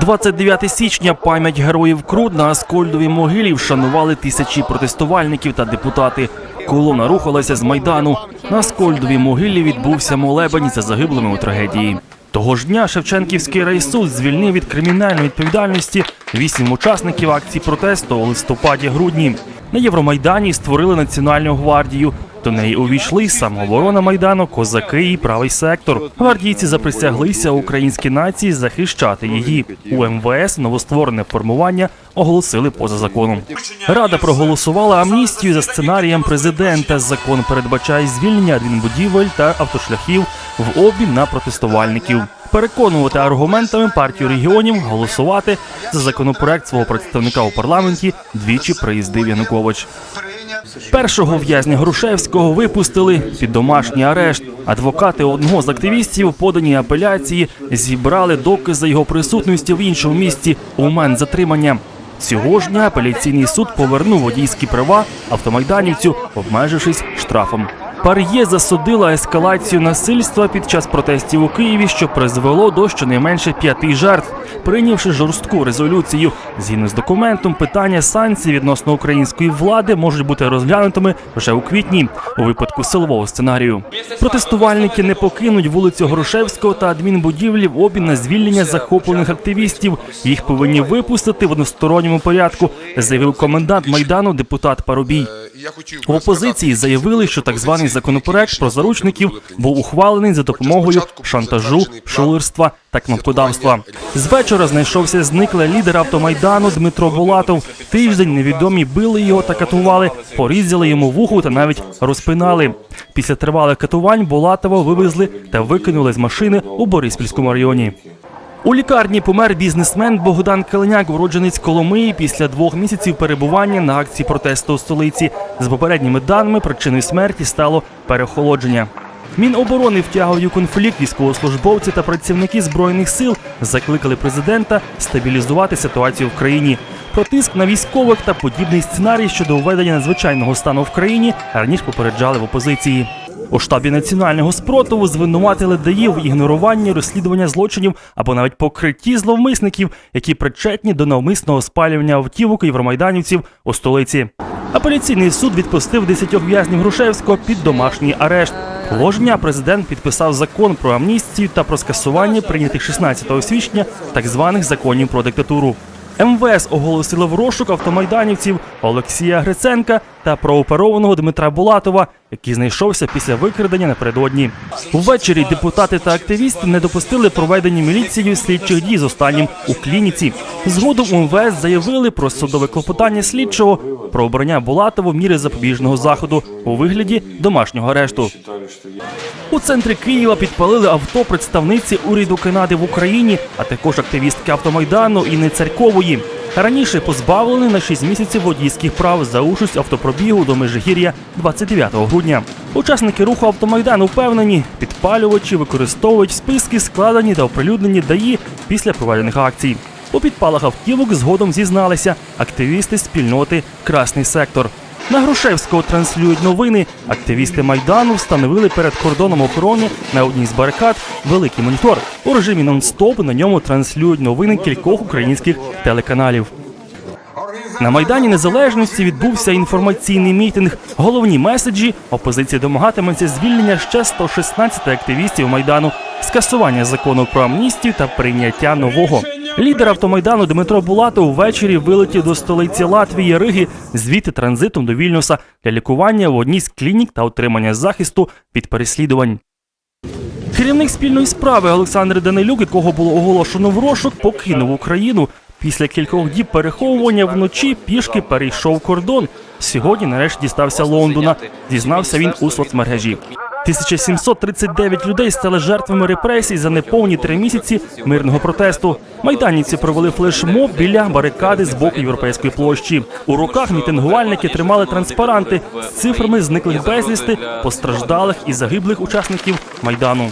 29 січня пам'ять героїв Крут на Аскольдовій могилі вшанували тисячі протестувальників та депутати. Колона рухалася з майдану. На Аскольдовій могилі відбувся молебень за загиблими у трагедії. Того ж дня Шевченківський райсуд звільнив від кримінальної відповідальності вісім учасників акції протесту у листопаді-грудні. На Євромайдані створили Національну гвардію. До неї увійшли самооборона майдану, козаки і правий сектор. Гвардійці заприсяглися українській нації захищати її. У МВС новостворене формування оголосили поза законом. Рада проголосувала амністію за сценарієм президента. Закон передбачає звільнення адмінбудівель та автошляхів в обмін на протестувальників. Переконувати аргументами партію регіонів голосувати за законопроект свого представника у парламенті двічі приїздив Янукович. Першого в'язня Грушевського випустили під домашній арешт. Адвокати одного з активістів, подані апеляції, зібрали докази його присутності в іншому місті у момент затримання. Цього ж дня апеляційний суд повернув водійські права автомайданівцю, обмежившись штрафом. Пар'є засудила ескалацію насильства під час протестів у Києві, що призвело до щонайменше п'яти жертв, прийнявши жорстку резолюцію. Згідно з документом, питання санкцій відносно української влади можуть бути розглянутими вже у квітні, у випадку силового сценарію. Протестувальники не покинуть вулицю Грушевського та адмінбудівлі в обмін на звільнення захоплених активістів. Їх повинні випустити в односторонньому порядку, заявив комендант майдану депутат Парубій. В опозиції заявили, що так званий законопроект про заручників був ухвалений за допомогою шантажу, шулерства та кнопкодавства. З вечора знайшовся зниклий лідер автомайдану Дмитро Булатов. Тиждень невідомі били його та катували, порізали йому вуху та навіть розпинали. Після тривалих катувань Булатова вивезли та викинули з машини у Бориспільському районі. У лікарні помер бізнесмен Богдан Калиняк, уродженець Коломиї, після двох місяців перебування на акції протесту у столиці. З попередніми даними причиною смерті стало переохолодження. Міноборони втягують у конфлікт військовослужбовці та працівники збройних сил закликали президента стабілізувати ситуацію в країні. Про тиск на військових та подібний сценарій щодо введення надзвичайного стану в країні раніше попереджали в опозиції. У штабі національного спротиву звинуватили ДАІ в ігноруванні розслідування злочинів або навіть покритті зловмисників, які причетні до навмисного спалювання автівок євромайданівців у столиці. Апеляційний суд відпустив 10 в'язнів Грушевського під домашній арешт. Дня президент підписав закон про амністію та про скасування прийнятих 16 січня так званих законів про диктатуру. МВС оголосили в розшук автомайданівців Олексія Гриценка та прооперованого Дмитра Булатова, який знайшовся після викрадення напередодні. Ввечері депутати та активісти не допустили проведення міліцією слідчих дій з останнім у клініці. Згодом МВС заявили про судове клопотання слідчого про обрання Булатову міри запобіжного заходу у вигляді домашнього арешту. У центрі Києва підпалили авто представниці уряду Канади в Україні, а також активістки автомайдану Інни Царькової. Раніше позбавлений на 6 місяців водійських прав за участь автопробігу до Межигір'я 29 грудня. Учасники руху автомайдану впевнені, підпалювачі використовують списки, складені та оприлюднені ДАІ після проведених акцій. У підпалах автівок згодом зізналися активісти спільноти Красний сектор. На Грушевського транслюють новини. Активісти майдану встановили перед кордоном охорони на одній з барикад великий монітор. У режимі нон-стоп на ньому транслюють новини кількох українських телеканалів. На майдані незалежності відбувся інформаційний мітинг. Головні меседжі опозиція домагатиметься звільнення ще 116 активістів майдану, скасування закону про амністію та прийняття нового. Лідер автомайдану Дмитро Булатов ввечері вилетів до столиці Латвії Риги, звідти транзитом до Вільнюса для лікування в одній з клінік та отримання захисту від переслідувань. Керівник спільної справи Олександр Данилюк, якого було оголошено в розшук, покинув Україну. Після кількох діб переховування вночі пішки перейшов кордон. Сьогодні нарешті дістався Лондона. Дізнався він у соцмережі. 1739 людей стали жертвами репресій за неповні три місяці мирного протесту. Майданівці провели флешмоб біля барикади з боку європейської площі. У руках мітингувальники тримали транспаранти з цифрами зниклих безвісти, постраждалих і загиблих учасників майдану.